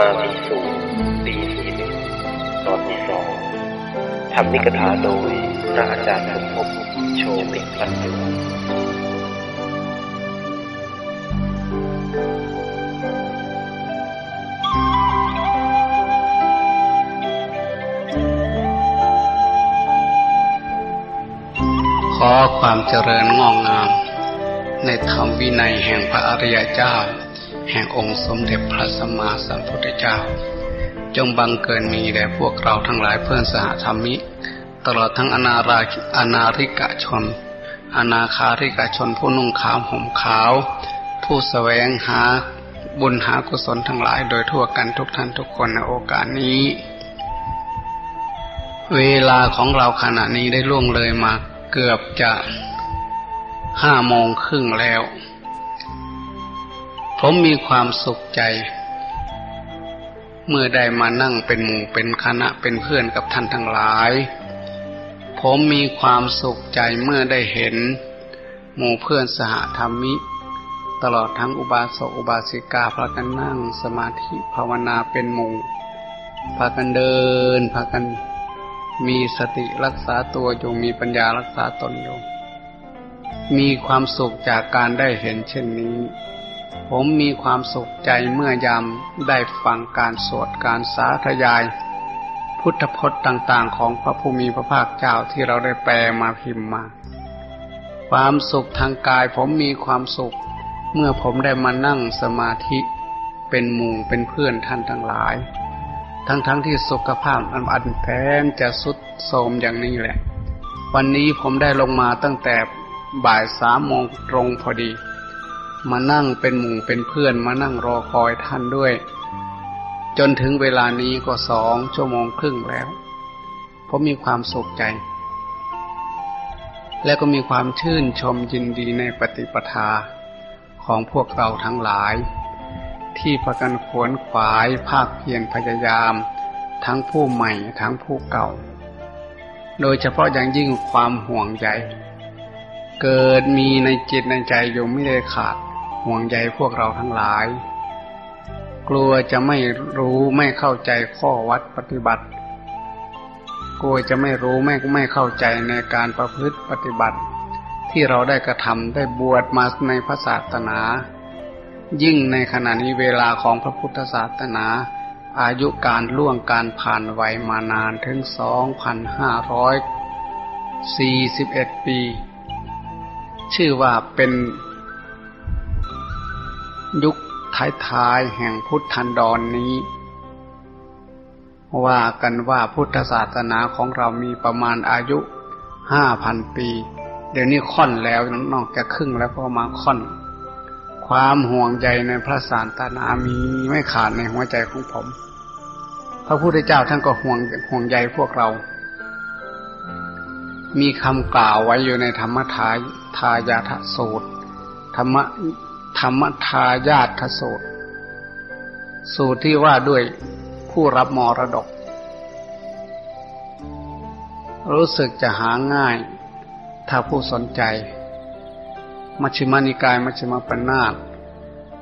มาธิสูงปีที่หนึ่งตอนที่สองทำนิกถาโดยพระอาจารย์สมภพโชติปัญโยขอความเจริญงอกงาม ในธรรมวินัยแห่งพระอริยเจ้า แห่งองค์สมเด็จพระสัมมาสัมพุทธเจ้า จงบังเกิดมีแด่พวกเราทั้งหลายเพื่อนสหธรรมิ ตลอดทั้งอนาราอนาริกะชน อนาคาริกะชนผู้นุ่งขาวห่มขาว ผู้แสวงหาบุญหากุศลทั้งหลายโดยทั่วกันทุกท่านทุกคนในโอกาสนี้ เวลาของเราขณะนี้ได้ล่วงเลยมาเกือบจะห้าโมงครึ่งแล้ว ผมมีความสุขใจ เมื่อได้มานั่งเป็นหมู่เป็นคณะเป็นเพื่อนกับท่านทั้งหลาย ผมมีความสุขใจเมื่อได้เห็น หมู่เพื่อนสหธรรมิ ตลอดทั้งอุบาสกอุบาสิกาพากันนั่งสมาธิภาวนาเป็นหมู่พากันเดินพากันมีสติรักษาตัวอยู่มีปัญญารักษาตนอยู่มีความสุขจากการได้เห็นเช่นนี้ ผมมีความสุขใจเมื่อยามได้ฟังการสวดการสาธยาย พุทธพจน์ต่าง ๆ ของพระภูมิพระภาคเจ้าที่เราได้แปลมาพิมพ์มา ความสุขทางกายผมมีความสุข เมื่อผมได้มานั่งสมาธิเป็นหมู่เป็นเพื่อนท่านทั้งหลาย ทั้งๆทที่สุขภาพอันอันแท้จะสุดโทมอย่างนี้แหละ วันนี้ผมได้ลงมาตั้งแต่บ่ายสามโมงตรงพอดี มานั่งเป็นหมู่เป็นเพื่อนมานั่งรอคอยท่านด้วย จนถึงเวลานี้ก็สองชั่วโมงครึ่งแล้วผมมีความสุขใจ และก็มีความชื่นชมยินดีในปฏิปทาของพวกเราทั้งหลาย ที่ประกันขวนขวายภาคเพียรพยายาม ทั้งผู้ใหม่ทั้งผู้เก่า โดยเฉพาะอย่างยิ่งความห่วงใยเกิดมีในจิตในใจอยู่ไม่ได้ขาด ห่วงใยพวกเราทั้งหลาย กลัวจะไม่รู้ไม่เข้าใจข้อวัดปฏิบัติ กลัวจะไม่รู้ไม่ไม่เข้าใจในการประพฤติปฏิบัติ ที่เราได้กระทำได้บวชมาในพระศาสนา ยิ่งในขณะนี้เวลาของพระพุทธศาสนา อายุการล่วงการผ่านวัยมานานถึงสองพันห้าร้อยสี่สิบเอ็ดปี ชื่อว่าเป็น ยุคท้ายๆแห่งพุทธันดรนนี้ ว่ากันว่าพุทธศาสนาของเรามีประมาณอายุห้าพันปี เดี๋ยวนี้ค่อนแล้วนอกจากครึ่งแล้วก็มาค่อน ความห่วงใยในพระศาสนามีไม่ขาดในหัวใจของผม พระพุทธเจ้าท่านก็ห่วงห่วงใยพวกเรา มีคำกล่าวไว้อยู่ในธรรมทายทายาทสูตร ธรรม ธรรมทายาทสูตร สูตรที่ว่าด้วยผู้รับมรดก รู้สึกจะหาง่าย ถ้าผู้สนใจ มัชฌิมานิกาย มัชฌิมปัญนาต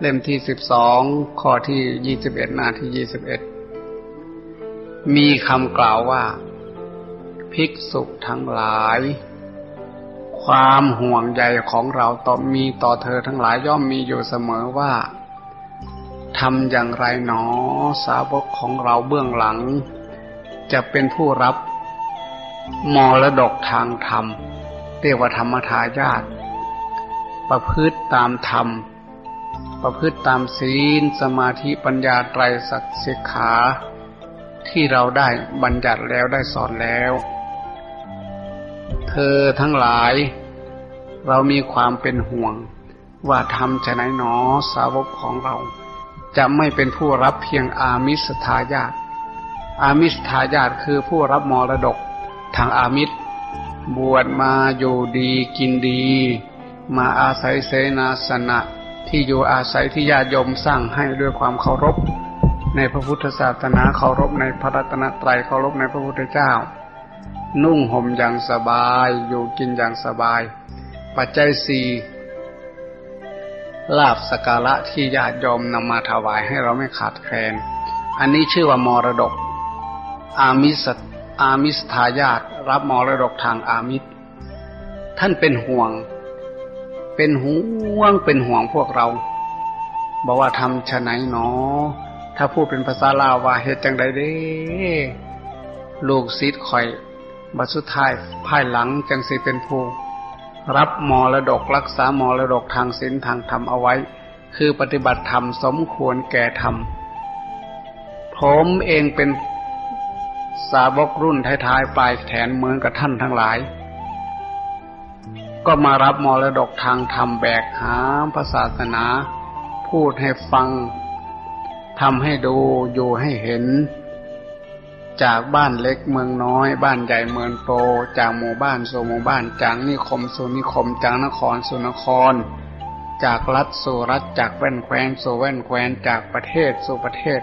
เล่มที่สิบสองข้อที่ยี่สิบเอ็ดหน้าที่ยี่สิบเอ็ดมีคำกล่าวว่า ภิกษุทั้งหลาย ความห่วงใยของเราต่อมีต่อเธอทั้งหลายย่อมมีอยู่เสมอว่าทำอย่างไรหนอสาวกของเราเบื้องหลัง จะเป็นผู้รับมรดกทางธรรมเรียกว่าธรรมทายาทประพฤติตามธรรม ประพฤติตามศีล สมาธิปัญญาไตรสักสิกขา ที่เราได้บัญญัติแล้วได้สอนแล้ว อทั้งหลาย เรามีความเป็นห่วง ว่าทำจะไหนหนอสาวกของเรา จะไม่เป็นผู้รับเพียงอามิสทายาทอามิสทายาทคือผู้รับมรดกทางอามิสบวชมาอยู่ดีกินดี มาอาศัยเสนาสนะที่อยู่อาศัยที่ญาติโยมสร้างให้ด้วยความเคารพ ในพระพุทธศาสนาเคารพในพระรัตนตรัยเคารพในพระพุทธเจ้า นุ่งห่มอย่างสบาย อยู่กินอย่างสบาย ปัจจัยสี่ลาบสการะที่ญาติโยมนำมาถวายให้เราไม่ขาดแคลน อันนี้ชื่อว่ามรดก อามิสอามิสทายาตรับมรดกทางอามิสท่านเป็นห่วง เป็นห่วงเป็นห่วงพวกเราบอกว่าทำชะไหนหนอ ถ้าพูดเป็นภาษาลาวว่าเหตุจังใดเด้ ลูกศิษย์คอย บัดสุดท้ายภายหลังจังสิเป็นผู้รับมรดกรักษามรดกทางศีลทางธรรมเอาไว้ คือปฏิบัติธรรมสมควรแก่ธรรม ผมเองเป็นสาวกรุ่นท้ายๆปลายแขนเหมือนกับท่านทั้งหลาย ก็มารับมรดกทางธรรมแบกหามพระศาสนา พูดให้ฟังทำให้ดูอยู่ให้เห็น จากบ้านเล็กเมืองน้อย บ้านใหญ่เมืองโต จากหมู่บ้านสู่หมู่บ้านจากนิคมสู่นิคมจากนครสู่นคร จากรัฐสู่รัฐจากแว่นแคว้นสู่แว่นแคว้นจากประเทศสู่ประเทศ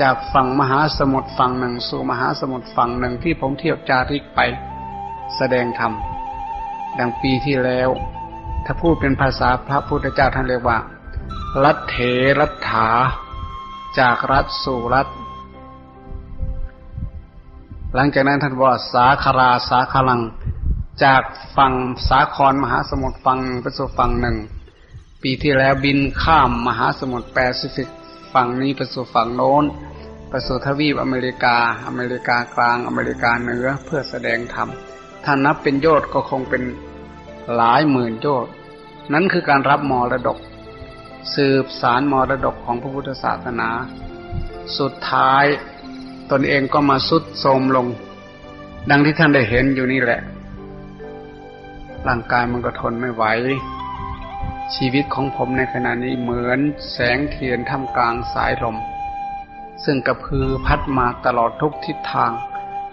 จากฝั่งมหาสมุทรฝั่งหนึ่งสู่มหาสมุทรฝั่งหนึ่งที่ผมเที่ยวจาริกไป แสดงธรรมดังปีที่แล้ว ถ้าพูดเป็นภาษาพระพุทธเจ้าท่านเรียกว่ารัฐเถรัฐาจากรัฐสู่รัฐ หลังจากนั้นท่านบอกสาคราสาคลัง จากฝั่งสาครมหาสมุทรฝั่งไปสู่ฝั่งหนึ่ง ปีที่แล้วบินข้ามมหาสมุทรแปซิฟิกฝั่งนี้ไปสู่ฝั่งโน้นไปสู่ทวีปอเมริกา อเมริกากลางอเมริกาเหนือเพื่อแสดงธรรมถ้านับเป็นโยชน์ก็คงเป็นหลายหมื่นโยชน์นั้นคือการรับมรดก สืบสารมรดกของพระพุทธศาสนา สุดท้าย ตนเองก็มาสุดโทมลง ดังที่ท่านได้เห็นอยู่นี่แหละ ร่างกายมันก็ทนไม่ไหว ชีวิตของผมในขณะนี้เหมือนแสงเทียนท่ามกลางสายลม ซึ่งกระพือพัดมาตลอดทุกทิศทาง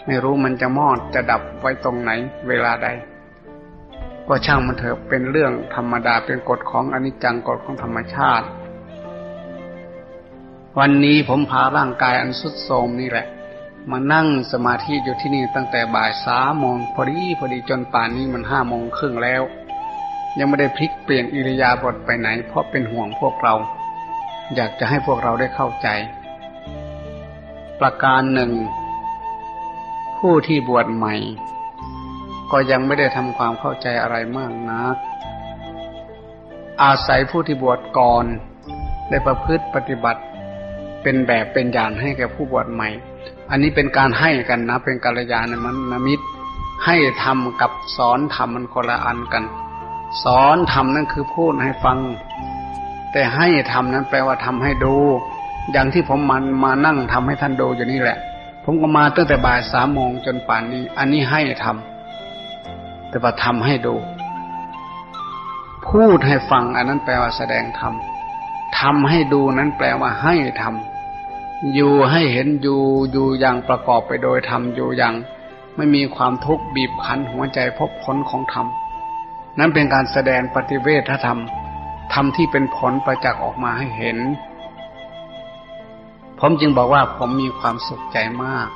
ไม่รู้มันจะมอดจะดับไว้ตรงไหนเวลาใด ก็ช่างมันเถอะเป็นเรื่องธรรมดาเป็นกฎของอนิจจังกฎของธรรมชาติ วันนี้ผมพาร่างกายอันสุดโทรมนี่แหละ มานั่งสมาธิอยู่ที่นี่ตั้งแต่บ่ายสามโมงพอดีพอดีจนป่านนี้มันห้าโมงครึ่งแล้ว ยังไม่ได้พลิกเปลี่ยนอิริยาบถไปไหน เพราะเป็นห่วงพวกเรา อยากจะให้พวกเราได้เข้าใจ ประการหนึ่ง ผู้ที่บวชใหม่ ก็ยังไม่ได้ทำความเข้าใจอะไรมากนัก อาศัยผู้ที่บวชก่อน ได้ประพฤติปฏิบัติ เป็นแบบเป็นอย่างให้แก่ผู้บวชใหม่ อันนี้เป็นการให้กันนะ เป็นกัลยาณมิตร ให้ทำกับสอนทำมันคนละอันกัน สอนทำนั่นคือพูดให้ฟัง แต่ให้ทำนั้นแปลว่าทำให้ดู อย่างที่ผมมันมานั่งทำให้ท่านดูอยู่นี่แหละ ผมก็มาตั้งแต่บ่ายสามโมงจนป่านนี้ อันนี้ให้ทำแต่ว่าทำให้ดู พูดให้ฟัง อันนั้นแปลว่าแสดงธรรม ทำให้ดูนั้นแปลว่าให้ทำอยู่ให้เห็นอยู่อยู่อย่างประกอบไปโดยธรรมอยู่อย่างไม่มีความทุกข์บีบคั้นหัวใจพบผลของธรรมนั้นเป็นการแสดงปฏิเวทธรรมธรรมที่เป็นผลประจักษ์ออกมาให้เห็น ผมจึงบอกว่าผมมีความสุขใจมาก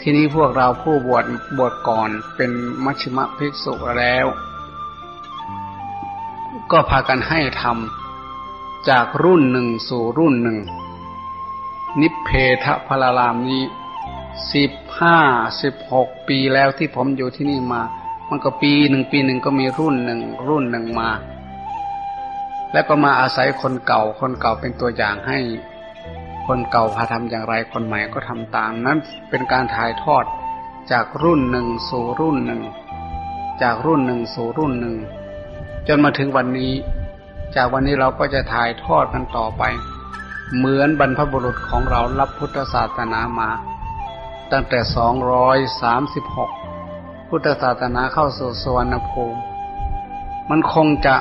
ที่นี้พวกเราผู้บวชบวชก่อนเป็นมัชฌิมภิกษุแล้ว ก็พากันให้ทำ จากรุ่นหนึ่งสู่รุ่นหนึ่ง นิเพทพลารามนี้สิบห้าสิบหกปีแล้วที่ผมอยู่ที่นี่มา มันก็ปีหนึ่งปีหนึ่งก็มีรุ่นหนึ่งรุ่นหนึ่งมา แล้วก็มาอาศัยคนเก่าคนเก่าเป็นตัวอย่างให้ คนเก่าพาทำอย่างไรคนใหม่ก็ทำตาม นั้นเป็นการถ่ายทอดจากรุ่นหนึ่งสู่รุ่นหนึ่ง จากรุ่นหนึ่งสู่รุ่นหนึ่ง จนมาถึงวันนี้ จากวันนี้เราก็จะถ่ายทอดกันต่อไป เหมือนบรรพบุรุษของเรารับพุทธศาสนามา ตั้งแต่สองร้อยสามสิบหกพุทธศาสนาเข้าสู่สวรรณภูมิ มันคงจะ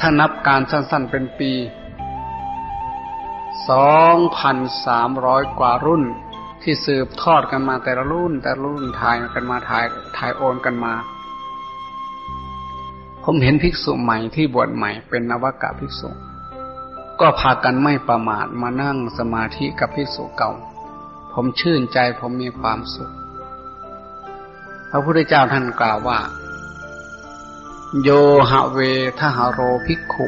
ถ้านับการสั้นๆเป็นปีสองพันสามร้อยกว่ารุ่นที่สืบทอดกันมาแต่ละรุ่น แต่ละรุ่นถ่ายกันมาถ่ายถ่ายโอนกันมา ผมเห็นภิกษุใหม่ที่บวชใหม่เป็นนวกะภิกษุ ก็พากันไม่ประมาทมานั่งสมาธิกับภิกษุเก่า ผมชื่นใจผมมีความสุข พระพุทธเจ้าท่านกล่าวว่า โยหะเวทหโรภิกขุ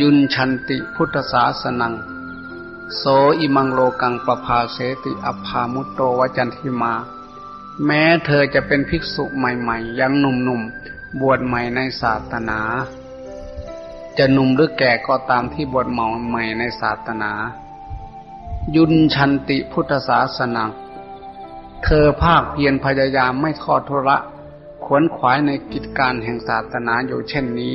ยุนชันติพุทธศาสนัง โสอิมังโลกังประภาเสติอภามุตโตวจันทิมา แม้เธอจะเป็นภิกษุใหม่ ๆ ยังหนุ่มๆ บวชใหม่ในศาสนา จะหนุ่มหรือแก่ก็ตามที่บวชใหม่ในศาสนา ยุนชันติพุทธศาสนังเธอภาคเพียรพยายามไม่ทอดทุระขวนขวายในกิจการแห่งศาสนาอยู่เช่นนี้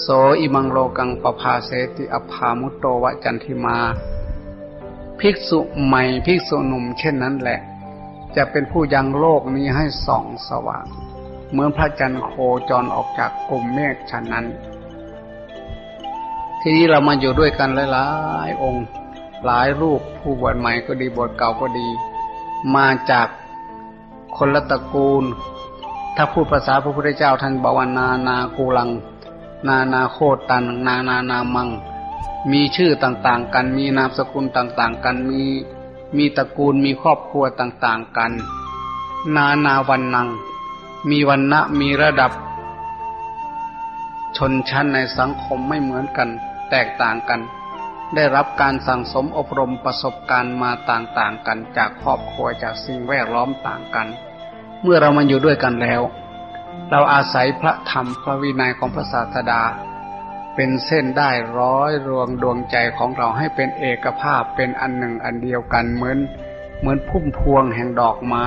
โสอิมังโลกังปภาเสติอภามุตโตวจันทิมา ภิกษุใหม่ภิกษุหนุ่มเช่นนั้นแหละ จะเป็นผู้ยังโลกนี้ให้ส่องสว่าง เหมือนพระจันทร์โคจรออกจากกลุ่มเมฆฉะนั้น ทีนี้เรามาอยู่ด้วยกันหลายๆองค์ หลายรูปผู้บวชใหม่ก็ดีบวชเก่าก็ดี มาจากคนละตระกูล ถ้าพูดภาษาพระพุทธเจ้าท่านบอกว่านานากูลัง นานาโคตัน นานานามัง มีชื่อต่างๆ กัน มีนามสกุลต่างๆ กัน มีมีตระกูลมีครอบครัวต่างๆ กัน นานาวันนัง มีวันณะมีระดับ ชนชั้นในสังคมไม่เหมือนกัน แตกต่างกัน ได้รับการสั่งสมอบรมประสบการณ์มาต่างๆกัน จากครอบครัวจากสิ่งแวดล้อมต่างกัน เมื่อเรามาอยู่ด้วยกันแล้ว เราอาศัยพระธรรมพระวินัยของพระศาสดา เป็นเส้นได้ร้อยรวงดวงใจของเราให้เป็นเอกภาพเป็นอันหนึ่งอันเดียวกันเหมือนเหมือนพุ่มพวงแห่งดอกไม้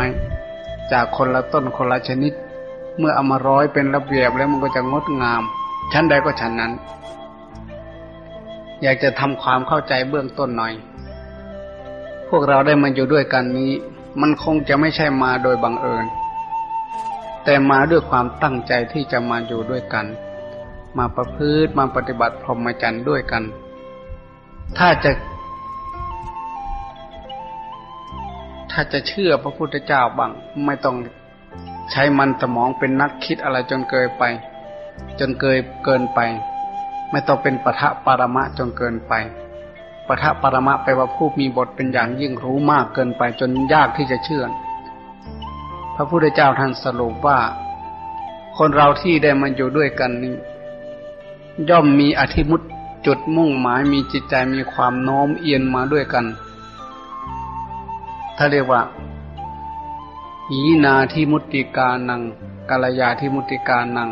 จากคนละต้นคนละชนิด เมื่อเอามาร้อยเป็นระเบียบแล้วมันก็จะงดงาม ชั้นใดก็ชั้นนั้น อยากจะทำความเข้าใจเบื้องต้นหน่อย พวกเราได้มาอยู่ด้วยกันนี้ มันคงจะไม่ใช่มาโดยบังเอิญ แต่มาด้วยความตั้งใจที่จะมาอยู่ด้วยกัน มาประพฤติมาปฏิบัติพรหมจรรย์ด้วยกัน ถ้าจะ ถ้าจะเชื่อพระพุทธเจ้าบ้างไม่ต้องใช้มันสมองเป็นนักคิดอะไรจนเกินไป จนเกินเกินไป ไม่ต้องเป็นปะทะปรมะจนเกินไปปะทะปรมะแปลว่าผู้มีบทเป็นอย่างยิ่งรู้มากเกินไปจนยากที่จะเชื่อ พระพุทธเจ้าท่านสรุปว่า คนเราที่ได้มาอยู่ด้วยกันนี้ย่อมมีอธิมุตจุดมุ่งหมายมีจิตใจมีความโน้มเอียงมาด้วยกัน ถ้าเรียกว่าหีนาทิมุติกานังกาลยาทิมุตติกานัง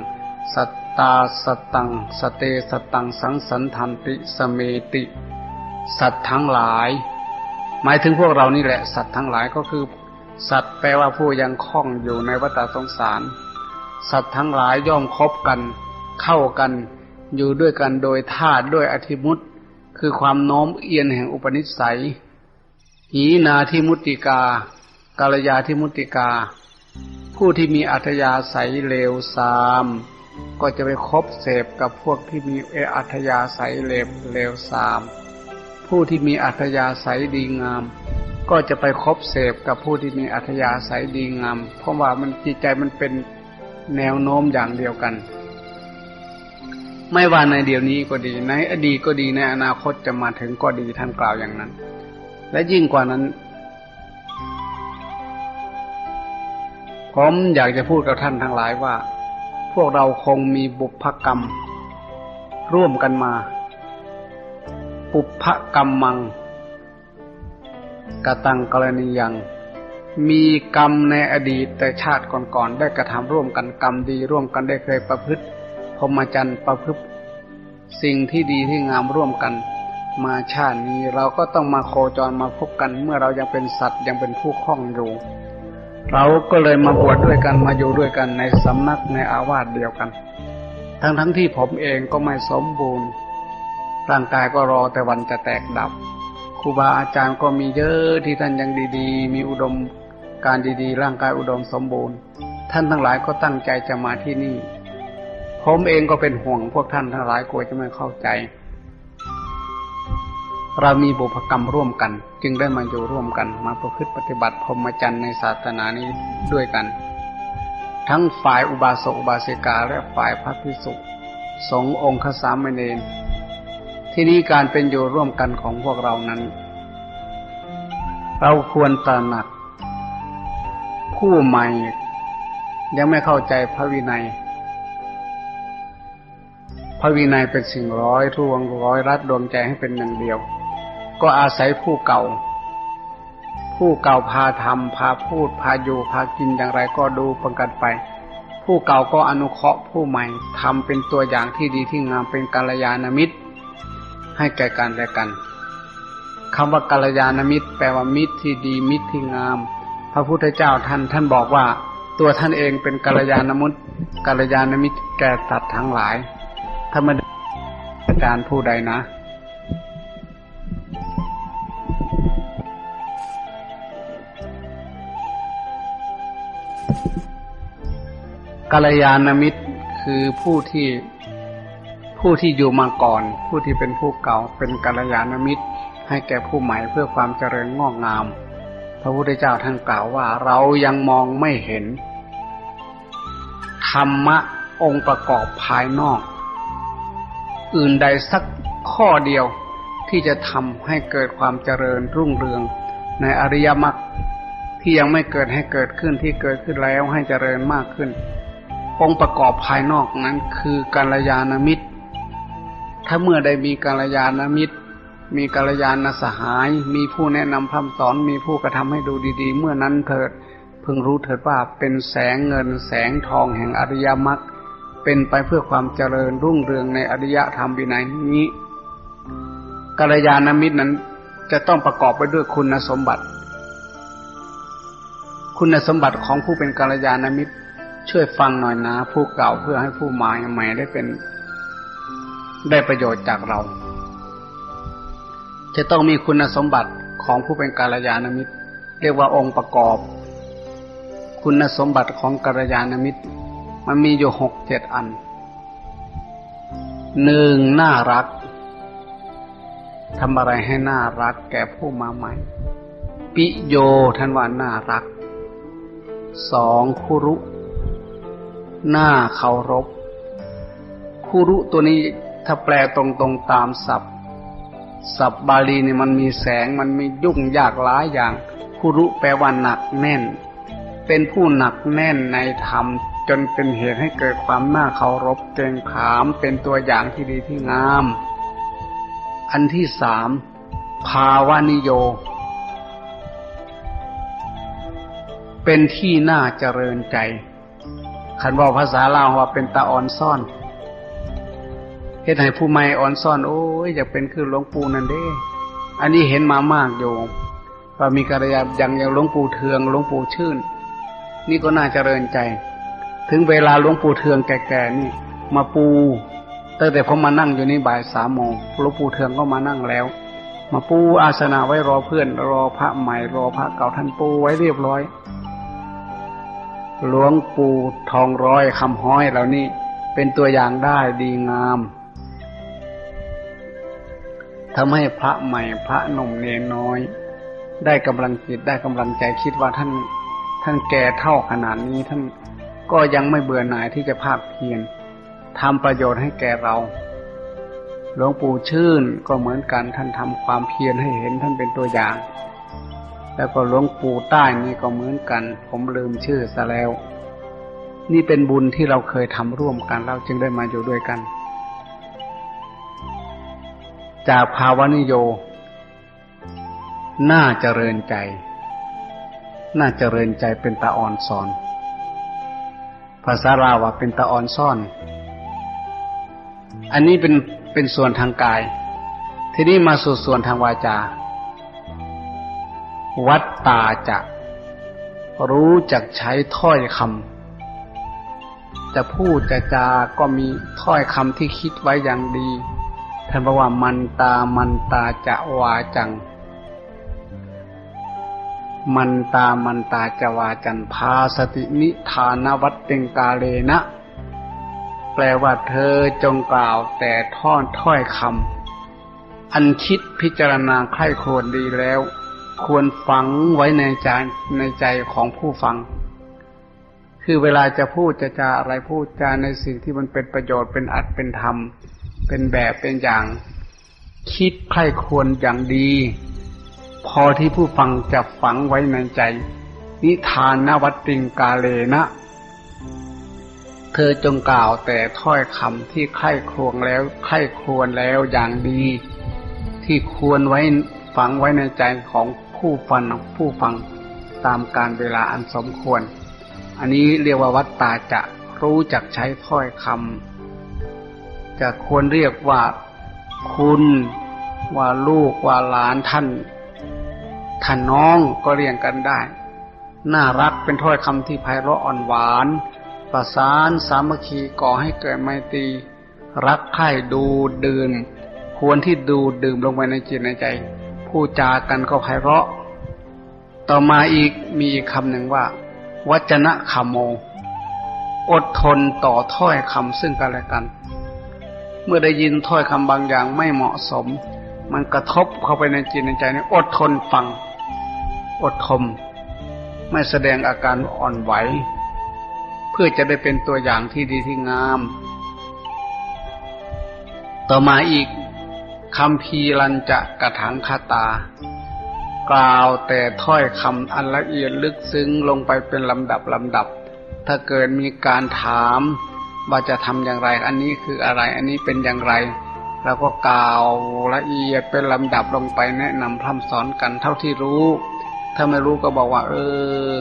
สัตตาสตัง สเตสตังสังสันทันติสเมติ สัตว์ทั้งหลาย หมายถึงพวกเรานี่แหละ สัตว์ทั้งหลายก็คือ สัตว์แปลว่าผู้ยังคล่องอยู่ในวัฏสงสาร สัตว์ทั้งหลายย่อมคบกัน เข้ากันอยู่ด้วยกันโดยธาตุด้วยอธิมุตคือความโน้มเอียงแห่งอุปนิสัย หีนาทิมุตติกา กาลยาทิมุตติกา ผู้ที่มีอัธยาศัยเลวทราม ก็จะไปคบเสพกับพวกที่มีเออัธยาศัยเลวเลวทราม ผู้ที่มีอัธยาศัยดีงาม ก็จะไปคบเสพกับผู้ที่มีอัธยาศัยดีงาม เพราะว่ามันจิตใจมันเป็นแนวโน้มอย่างเดียวกัน ไม่ว่าในเดี๋ยวนี้ก็ดีในอดีตก็ดีในอนาคตจะมาถึงก็ดีท่านกล่าวอย่างนั้น และยิ่งกว่านั้น ผมอยากจะพูดกับท่านทั้งหลายว่า พวกเราคงมีบุพกรรม ร่วมกันมาปุพกรรมมังกตังกรณียัง มีกรรมในอดีตแต่ชาติก่อนๆได้กระทำร่วมกันกรรมดีร่วมกันได้เคยประพฤติพรหมจรรย์ประพฤติ สิ่งที่ดีที่งามร่วมกัน มาชาตินี้เราก็ต้องมาโคจรมาพบกันเมื่อเรายังเป็นสัตว์ยังเป็นผู้คล้องอยู่ เราก็เลยมาบวชดด้วยกันมาอยู่ด้วยกันในสำนักในอาวาสเดียวกัน ทั้งทั้งที่ผมเองก็ไม่สมบูรณ์ ร่างกายก็รอแต่วันจะแตกดับครูบาอาจารย์ก็มีเยอะที่ท่านยังดีๆ มีอุดมการดีๆ ร่างกายอุดมสมบูรณ์ ท่านทั้งหลายก็ตั้งใจจะมาที่นี่ ผมเองก็เป็นห่วงพวกท่านทั้งหลายกลัวจะไม่เข้าใจ เรามีบุพกรรมร่วมกัน จึงได้มาอยู่ร่วมกัน มาประพฤติปฏิบัติพรหมจรรย์ในศาสนานี้ด้วยกัน ทั้งฝ่ายอุบาสกอุบาสิกาและฝ่ายพระภิกษุสงฆ์องค์ขสามเณรที่นี้การเป็นอยู่ร่วมกันของพวกเรานั้น เราควรตระหนัก ผู้ใหม่ ยังไม่เข้าใจพระวินัย พระวินัยเป็นสิ่งร้อยทวงร้อยรัดดวงใจให้เป็นหนึ่งเดียว ก็อาศัยผู้เก่า ผู้เก่าพาทำพาพูดพาอยู่พากินอย่างไรก็ดูปังกันไป ผู้เก่าก็อนุเคราะห์ผู้ใหม่ทำเป็นตัวอย่างที่ดีที่งามเป็นกัลยาณมิตร ให้แก่กันและกันคำว่ากัลยาณมิตร แปลว่ามิตรที่ดีมิตรที่งาม พระพุทธเจ้าท่านท่านบอกว่า ตัวท่านเองเป็นกัลยาณมิตรกัลยาณมิตรแก่สัตว์ทั้งหลายถ้าไม่ด้อาจารย์ผู้ใดนะ กัลยาณมิตรคือผู้ที่ผู้ที่อยู่มาก่อน ผู้ที่เป็นผู้เก่าเป็นกัลยาณมิตร ให้แก่ผู้ใหม่เพื่อความเจริญงอกงาม พระพุทธเจ้าท่านกล่าวว่าเรายังมองไม่เห็น ธรรมะองค์ประกอบภายนอก อื่นใดสักข้อเดียวที่จะทำให้เกิดความเจริญรุ่งเรือง ในอริยมรรคที่ยังไม่เกิดให้เกิดขึ้นที่เกิดขึ้นแล้วให้เจริญมากขึ้น องค์ประกอบภายนอกนั้นคือกัลยาณมิตร ถ้าเมื่อได้มีกัลยาณมิตร มีกัลยาณสหาย มีผู้แนะนำพร่ำสอนมีผู้กระทำให้ดูดี ๆ เมื่อนั้นเถิดพึงรู้เถิดว่าเป็นแสงเงินแสงทองแห่งอริยมรรคเป็นไปเพื่อความเจริญรุ่งเรืองในอริยธรรมวินัยนี้กัลยาณมิตรนั้นจะต้องประกอบไปด้วยคุณสมบัติ คุณสมบัติของผู้เป็นกัลยาณมิตร ช่วยฟังหน่อยนะ ผู้เก่าเพื่อให้ผู้ใหม่ใหม่ได้เป็น ได้ประโยชน์จากเรา จะต้องมีคุณสมบัติของผู้เป็นกัลยาณมิตร เรียกว่าองค์ประกอบ คุณสมบัติของกัลยาณมิตร มันมีอยู่หกเจ็ดอันหนึ่งน่ารักทำอะไรให้น่ารักแก่ผู้มาใหม่ ปิโยท่านว่าน่ารักสองคุรุ น่าเคารพคุรุตัวนี้ถ้าแปลตรงๆตามศัพท์ ศัพท์บาลีเนี่ยมันมีแสงมันมียุ่งยากหลายอย่างคุรุแปลว่าหนักแน่น เป็นผู้หนักแน่นในธรรม จนเป็นเหตุให้เกิดความน่าเคารพเกรงขามเป็นตัวอย่างที่ดีที่งาม อันที่สามภาวานิโย เป็นที่น่าเจริญใจ ขันบอกภาษาลาวว่าเป็นตาอ่อนซ่อนเฮ็ดให้ผู้ใหม่อ่อนซ่อน โอ้ยอยากเป็นคือหลวงปู่นั่นเด้ อันนี้เห็นมามากโยมว่ามีกัลยาอย่างอย่างหลวงปู่เทืองหลวงปู่ชื่น นี่ก็น่าเจริญใจ ถึงเวลาหลวงปู่เทืองแก่ๆนี่ มาปูตั้งแต่ผมมานั่งอยู่นี่บ่ายสามโมงหลวงปู่เทืองก็มานั่งแล้ว มาปูอาสนะไว้รอเพื่อน รอพระใหม่รอพระเก่าท่านปูไว้เรียบร้อย หลวงปู่ทองร้อยคำห้อยเหล่านี้เป็นตัวอย่างได้ดีงามทำให้พระใหม่พระหนุ่มเนน้อย ได้กำลังจิตได้กำลังใจคิดว่าท่าน ท่านแก่เท่าขนาดนี้ท่านก็ยังไม่เบื่อหน่ายที่จะภาคเพียรทำประโยชน์ให้แก่เราหลวงปู่ชื่นก็เหมือนกันท่านทำความเพียรให้เห็นท่านเป็นตัวอย่าง แล้วก็หลวงปู่ใต้นี่ก็เหมือนกัน ผมลืมชื่อซะแล้ว นี่เป็นบุญที่เราเคยทำร่วมกัน เราจึงได้มาอยู่ด้วยกัน จากภาวนิโย น่าเจริญใจ น่าเจริญใจเป็นตาอ่อนสอน ภาษาลาวว่าเป็นตาอ่อนซ่อน อันนี้เป็นเป็นส่วนทางกาย ทีนี้มาสู่ส่วนทางวาจา วัดตาจะ รู้จักใช้ถ้อยคำจะพูดจะจาก็มีถ้อยคำที่คิดไว้อย่างดีท่านบอกว่ามันตามันตาจะวาจัง มันตามันตาจะวาจันพาสตินิทานวัตเตงกาเลนะ แปลว่าเธอจงกล่าวแต่ท่อนถ้อยคำอันคิดพิจารณาใคร่ควญดีแล้ว ควรฝังไว้ในใจในใจของผู้ฟัง คือเวลาจะพูดจะจาอะไรพูดจาในสิ่งที่มันเป็นประโยชน์เป็นอัดเป็นธรรม เป็นแบบเป็นอย่าง คิดใคร่ควรอย่างดี พอที่ผู้ฟังจะฝังไว้ในใจ นิทานนวัตติงกาเลนะ เธอจงกล่าวแต่ถ้อยคำที่ใคร่ครวญแล้วใคร่ครวญแล้วอย่างดี ที่ควรไว้ฝังไว้ในใจของ ผู้ฟังผู้ฟังตามการเวลาอันสมควร อันนี้เรียกว่าวัตตาจะรู้จักใช้ถ้อยคำจะควรเรียกว่าคุณว่าลูกว่าหลานท่านท่านน้องก็เรียงกันได้ น่ารักเป็นถ้อยคำที่ไพเราะอ่อนหวาน ประสานสามัคคีก่อให้เกิดไมตรีรักใคร่ดูดื่มควรที่ดูดื่มลงไปในจิตในใจ ผู้จากันก็ไพเราะ ต่อมาอีกมีอีกคำหนึ่งว่า วัจนะคโม อดทนต่อถ้อยคำซึ่งกันและกัน เมื่อได้ยินถ้อยคำบางอย่างไม่เหมาะสม มันกระทบเข้าไปในจิตในใจนี่อดทนฟัง อดทมไม่แสดงอาการอ่อนไหว เพื่อจะได้เป็นตัวอย่างที่ดีที่งาม ต่อมาอีก คำพีรันจะกระถังคาตา กล่าวแต่ถ้อยคำอันละเอียดลึกซึ้งลงไปเป็นลำดับลำดับ ถ้าเกิดมีการถามว่าจะทำอย่างไร อันนี้คืออะไรอันนี้เป็นอย่างไรแล้วก็กล่าวละเอียดเป็นลำดับลงไปแนะนำพร่ำสอนกันเท่าที่รู้ ถ้าไม่รู้ก็บอกว่า เออ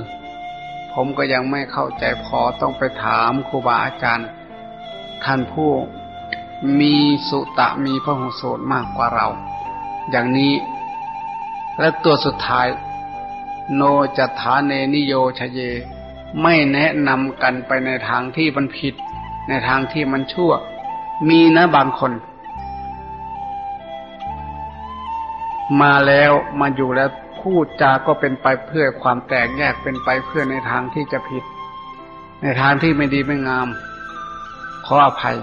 ผมก็ยังไม่เข้าใจพอต้องไปถามครูบาอาจารย์ ท่านผู้ มีสุตะมีพระหงโสดมากกว่าเรา อย่างนี้ และตัวสุดท้าย โนจัฐาเนนิโยชเย ไม่แนะนำกันไปในทางที่มันผิด ในทางที่มันชั่ว มีนะบางคน มาแล้วมาอยู่แล้วพูดจาก็เป็นไปเพื่อความแตกแยกเป็นไปเพื่อในทางที่จะผิด ในทางที่ไม่ดีไม่งาม ขออภัย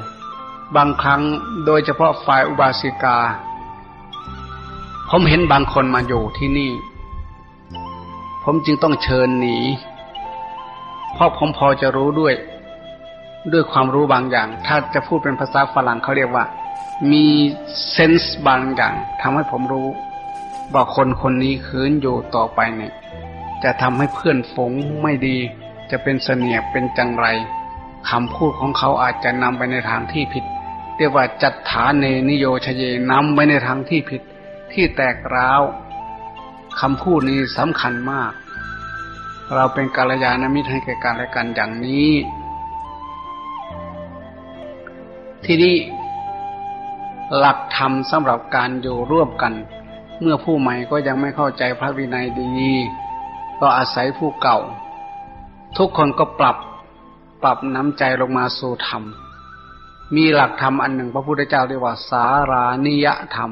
บางครั้งโดยเฉพาะฝ่ายอุบาสิกา ผมเห็นบางคนมาอยู่ที่นี่ ผมจึงต้องเชิญหนี เพราะผมพอจะรู้ด้วย ด้วยความรู้บางอย่าง ถ้าจะพูดเป็นภาษาฝรั่งเขาเรียกว่า มีเซนส์บางอย่างทำให้ผมรู้ว่าคนคนนี้คืนอยู่ต่อไปเนี่ย จะทำให้เพื่อนฝงไม่ดี จะเป็นเสนียบเป็นจังไรคำพูดของเขาอาจจะนำไปในทางที่ผิด เรียกว่าจัดฐานเนนิโยชเยนำไปในทางที่ผิดที่แตกร้าวคำพูดนี้สำคัญมาก เราเป็นกาลยานามิตรให้แก่กันและกันอย่างนี้ ที่นี่หลักธรรมสำหรับการอยู่ร่วมกัน เมื่อผู้ใหม่ก็ยังไม่เข้าใจพระวินัยดี ก็อาศัยผู้เก่า ทุกคนก็ปรับปรับน้ำใจลงมาสู่ธรรม มีหลักธรรมอันหนึ่ง พระพุทธเจ้าเรียกว่า สารานิยธรรม